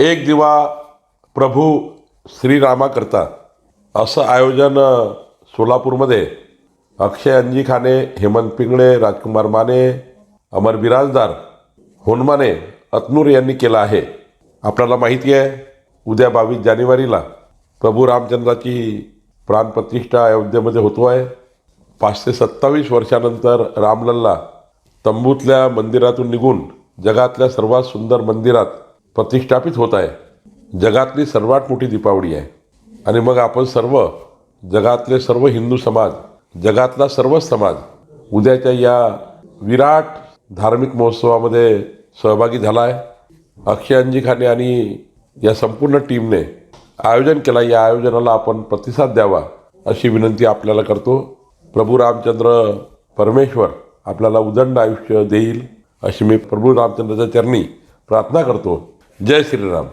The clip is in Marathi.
एक दिवा प्रभू श्रीरामाकरता असं आयोजन सोलापूरमध्ये. अक्षय अंजिखाने हेमंत पिंगळे राजकुमार माने अमर बिराजदार होनमाने अतनूर यांनी केलं आहे. आपल्याला माहिती आहे उद्या बावीस जानेवारीला प्रभू रामचंद्राची प्राणप्रतिष्ठा अयोध्येमध्ये होतो आहे. पाचशे सत्तावीस वर्षानंतर रामलल्ला तंबूतल्या मंदिरातून निघून जगातल्या सर्वात सुंदर मंदिरात प्रतिष्ठापित होत आहे. जगातली सर्वात मोठी दीपावली आहे. आणि मग आपण सर्व जगातले सर्व हिंदू समाज जगातला सर्वच समाज उद्याच्या या विराट धार्मिक महोत्सवामध्ये सहभागी झाला आहे अक्षय अंजिखाने आणि या संपूर्ण टीमने आयोजन केला या आयोजनाला आपण प्रतिसाद द्यावा अशी विनंती आपल्याला करतो. प्रभू रामचंद्र परमेश्वर आपल्याला उदंड आयुष्य देईल अशी मी प्रभू रामचंद्राच्या चरणी प्रार्थना करतो. జై శ్రీరామ్